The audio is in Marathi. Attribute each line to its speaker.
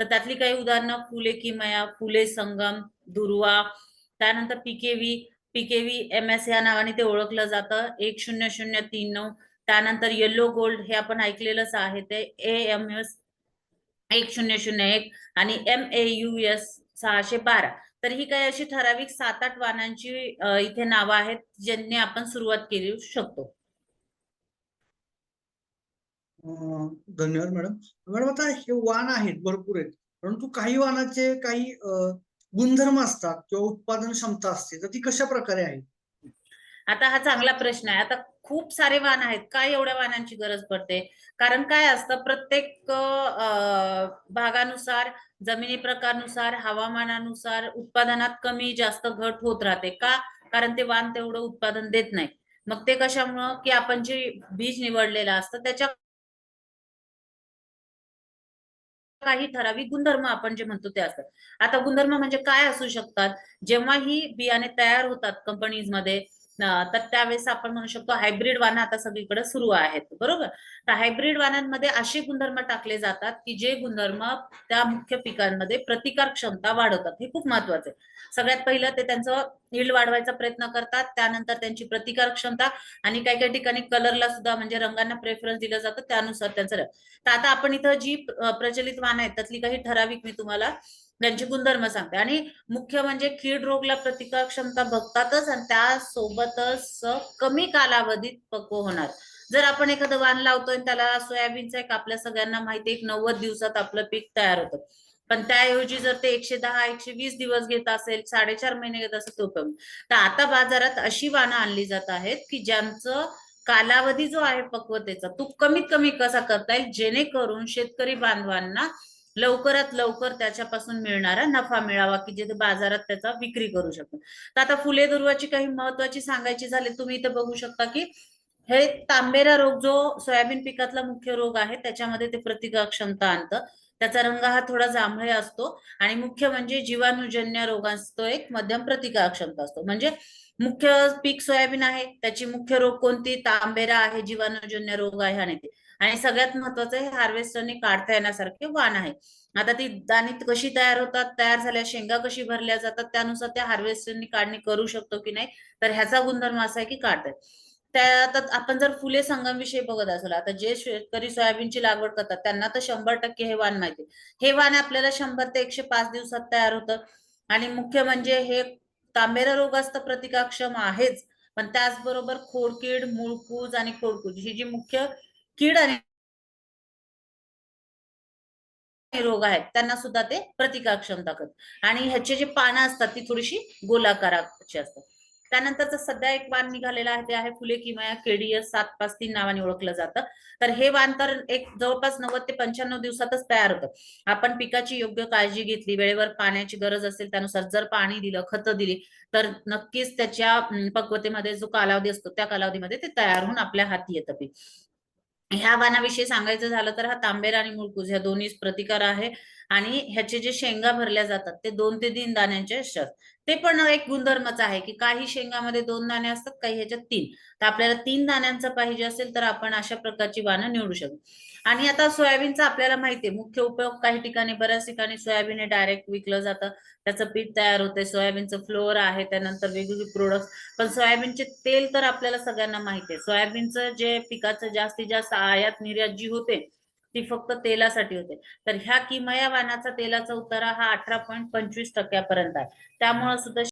Speaker 1: तर त्यातली काही उदाहरणं फुले किमया फुले संगम दुर्वा त्यानंतर पीकेव्ही पीकेव्ही एम एस या नावाने ते ओळखलं जातं. एक शून्य शून्य तीन नऊ त्यानंतर येल्लो गोल्ड हे आपण ऐकलेलंच आहे ते. ए एम एस एक शून्य शून्य एक आणि एम ए यू एस सहाशे बारा. तर ही काही अशी ठराविक सात आठ वाहनांची इथे नावं आहेत ज्यांनी आपण सुरुवात केली शकतो.
Speaker 2: धन्यवाद मॅडम मॅडम आता हे वाहन आहेत भरपूर आहेत. परंतु काही वाहनाचे काही गुणधर्म असतात किंवा उत्पादन क्षमता असते तर ती कशा प्रकारे आहे
Speaker 1: आता हा चांगला प्रश्न आहे. आता खूप सारे वाहन आहेत. काय एवढ्या वाहनांची गरज पडते? कारण काय असतं प्रत्येक भागानुसार जमिनी प्रकारनुसार हवामानानुसार उत्पादनात कमी जास्त घट होत राहते. का? कारण ते वाहन तेवढं उत्पादन देत नाही. मग ते कशामुळं? की आपण जे बीज निवडलेलं असतं त्याच्या काही ठराविक गुणधर्म आपण जे म्हणतो ते असतात. आता गुणधर्म म्हणजे काय असू शकतात? जेव्हा ही बियाणे तयार होतात कंपनीजमध्ये तर त्यावेळेस आपण म्हणू शकतो हायब्रिड वाहनं आता सगळीकडे सुरू आहेत बरोबर? तर हायब्रिड वाहनांमध्ये असे गुणधर्म टाकले जातात की जे गुणधर्म त्या मुख्य पिकांमध्ये प्रतिकार क्षमता वाढवतात. हे खूप महत्वाचं आहे. सगळ्यात पहिलं ते त्यांचं यील्ड वाढवायचा प्रयत्न करतात त्यानंतर त्यांची प्रतिकार क्षमता आणि काही काही ठिकाणी कलरला सुद्धा म्हणजे रंगांना प्रेफरन्स दिलं जातं त्यानुसार त्यांचं तर आता आपण इथं जी प्रचलित वाहनं आहेत त्यातली काही ठराविक मी तुम्हाला त्यांचे गुणधर्म सांगते. आणि मुख्य म्हणजे कीड रोगला प्रतिकार क्षमता बघतातच आणि त्यासोबतच कमी कालावधीत पक्व होणार. जर आपण एखादं वाण लावतोय आणि त्याला सोयाबीनचं एक आपल्या सगळ्यांना माहिती एक नव्वद दिवसात आपलं पीक तयार होतं. पण त्याऐवजी जर ते एकशे दहा एकशे वीस दिवस घेत असेल साडेचार महिने घेत असेल तो कमी. तर आता बाजारात अशी वाणं आणली जात आहेत की ज्यांचं कालावधी जो आहे पक्वतेचा तो कमीत कमी कसा करता येईल? जेणेकरून शेतकरी बांधवांना लवकरात लवकर त्याच्यापासून मिळणारा नफा मिळावा की जे बाजारात त्याचा विक्री करू शकतो. तर आता फुले दुर्वाची काही महत्वाची सांगायची झाली तुम्ही इथे बघू शकता की हे तांबेरा रोग जो सोयाबीन पिकातला मुख्य रोग आहे त्याच्यामध्ये ते प्रतिकार क्षमता आणतं. त्याचा रंग हा थोडा जांभळे असतो. आणि मुख्य म्हणजे जीवाणूजन्य रोगांचा एक मध्यम प्रतिकार क्षमता असतो. म्हणजे मुख्य पीक सोयाबीन आहे त्याची मुख्य रोग कोणती? तांबेरा आहे जीवाणूजन्य रोग आहे आणि ते. आणि सगळ्यात महत्वाचं हे हार्वेस्टरने काढता येण्यासारखे वाण आहे. आता ती दाणी कशी तयार होतात? तयार झाल्या शेंगा कशी भरल्या जातात? त्यानुसार त्या हार्वेस्टरनी काढणी करू शकतो की नाही? तर ह्याचा गुणधर्म असा आहे की काढतात. त्यात आपण जर फुले संगम विषयी बघत असेल आता जे शेतकरी सोयाबीनची लागवड करतात त्यांना तर शंभर टक्के हे वाण माहिती हे वाण आपल्याला शंभर ते एकशे पाच दिवसात तयार होतं. आणि मुख्य म्हणजे हे तांबेरा रोगास्त प्रतिकाक्षम आहेच. पण त्याचबरोबर खोडकीड मुळकूज आणि खोडकूज ही जी मुख्य कीड आणि रोग आहेत त्यांना सुद्धा ते प्रतिकाक्षम क्षमता करत आणि ह्याचे जे पानं असतात ती थोडीशी गोलाकाराची असतात. त्यानंतरच सध्या एक वाण निघालेलं आहे ते आहे फुले किमया केडीएस सात पाच तीन नावाने ओळखलं जातं. तर हे वाण तर एक जवळपास नव्वद ते पंच्याण्णव दिवसातच तयार होतं. आपण पिकाची योग्य काळजी घेतली वेळेवर पाण्याची गरज असेल त्यानुसार जर पाणी दिलं खतं दिली तर नक्कीच त्याच्या पक्वतेमध्ये जो कालावधी असतो त्या कालावधीमध्ये ते तयार होऊन आपल्या हाती येतं पीक. ह्या वाणाविषयी सांगायचं झालं तर हा तांबेर आणि मुळकूज ह्या दोन्ही प्रतिकार आहे. आणि ह्याचे जे शेंगा भरल्या जातात ते दोन ते तीन दाण्यांचे असतात. ते पण एक गुणधर्मच आहे की काही शेंगामध्ये दोन दाणे असतात काही ह्याच्यात तीन. तर आपल्याला तीन दाण्यांचं पाहिजे असेल तर आपण अशा प्रकारची वाणं निवडू शकतो. आणि आता सोयाबीनचा आपल्याला माहिती आहे मुख्य उपयोग काही ठिकाणी बऱ्याच ठिकाणी सोयाबीन हे डायरेक्ट विकलं जातं. त्याचं पीठ तयार होते सोयाबीनचं फ्लोअर आहे त्यानंतर वेगवेगळे प्रोडक्ट पण सोयाबीनचे तेल तर आपल्याला सगळ्यांना माहिती आहे. सोयाबीनचं जे पिकाचं जास्तीत जास्त आयात निर्यात जी होते ती फक्त तेलासाठी होते. तर ह्या किमया वाणाचा तेलाचा उतारा हा अठरा पॉईंट पंचवीस टक्क्यापर्यंत आहे. त्यामुळे सुद्धा